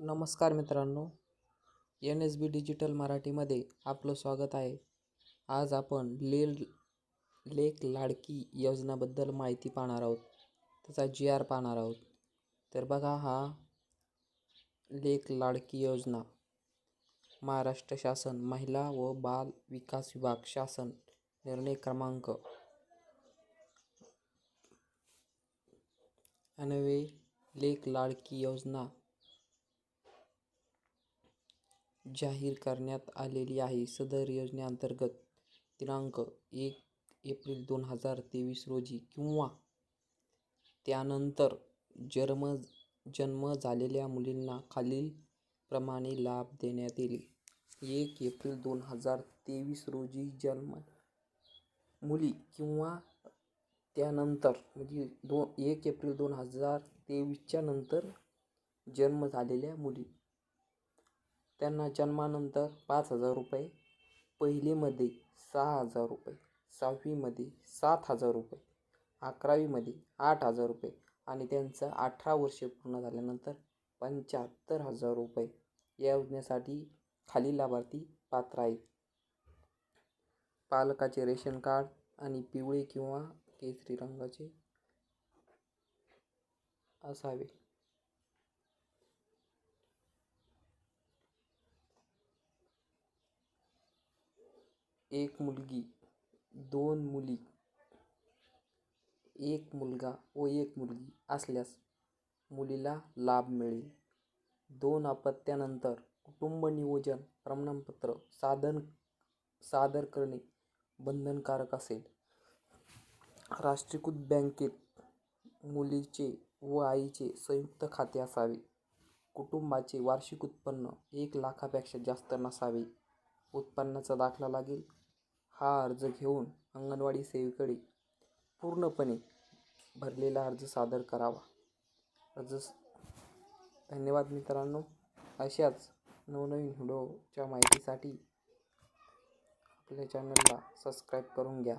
नमस्कार मित्रांनो N S बी digital मराठीमध्ये आपलं स्वागत आहे. आज आपण ले लेक लाडकी योजनाबद्दल माहिती पाहणार आहोत. त्याचा जी आर पाहणार आहोत. तर बघा हा लेक लाडकी योजना. महाराष्ट्र शासन महिला व बाल विकास विभाग शासन निर्णय क्रमांक अन्वे लेक लाडकी योजना जाहीर करण्यात आलेली आहे. सदर योजनेअंतर्गत दिनांक एक एप्रिल दोन हजार तेवीस रोजी किंवा त्यानंतर जन्म जन्म झालेल्या मुलींना खालीलप्रमाणे लाभ देण्यात येईल. एक एप्रिल दोन हजार तेवीस रोजी जन्म मुली किंवा त्यानंतर म्हणजे दो एक एप्रिल दोन हजार तेवीसच्या नंतर जन्म झालेल्या मुली त्यांना जन्मानंतर पाच हजार रुपये पहिलीमध्ये सहा हजार रुपये सहावीमध्ये सात हजार रुपये अकरावीमध्ये आठ हजार रुपये आणि त्यांचं अठरा वर्षे पूर्ण झाल्यानंतर पंच्याहत्तर हजार रुपये. या योजनेसाठी खालील लाभार्थी पात्र आहेत. पालकाचे रेशन कार्ड आणि पिवळे किंवा केसरी रंगाचे असावे. एक मुलगी दोन मुली एक मुलगा व एक मुलगी असल्यास मुलीला लाभ मिळेल. दोन अपत्यानंतर कुटुंब नियोजन प्रमाणपत्र साधन सादर करणे बंधनकारक असेल. राष्ट्रीयकृत बँकेत मुलीचे व आईचे संयुक्त खाते असावे. कुटुंबाचे वार्षिक उत्पन्न एक लाखापेक्षा जास्त नसावे. उत्पन्नाचा दाखला लागेल. हा अर्ज घेऊन अंगणवाडी सेवेकडे पूर्णपणे भरलेला अर्ज सादर करावा. अर्ज धन्यवाद मित्रांनो. अशाच नवनवीन व्हिडिओच्या माहितीसाठी आपल्या चॅनलला सबस्क्राईब करून घ्या.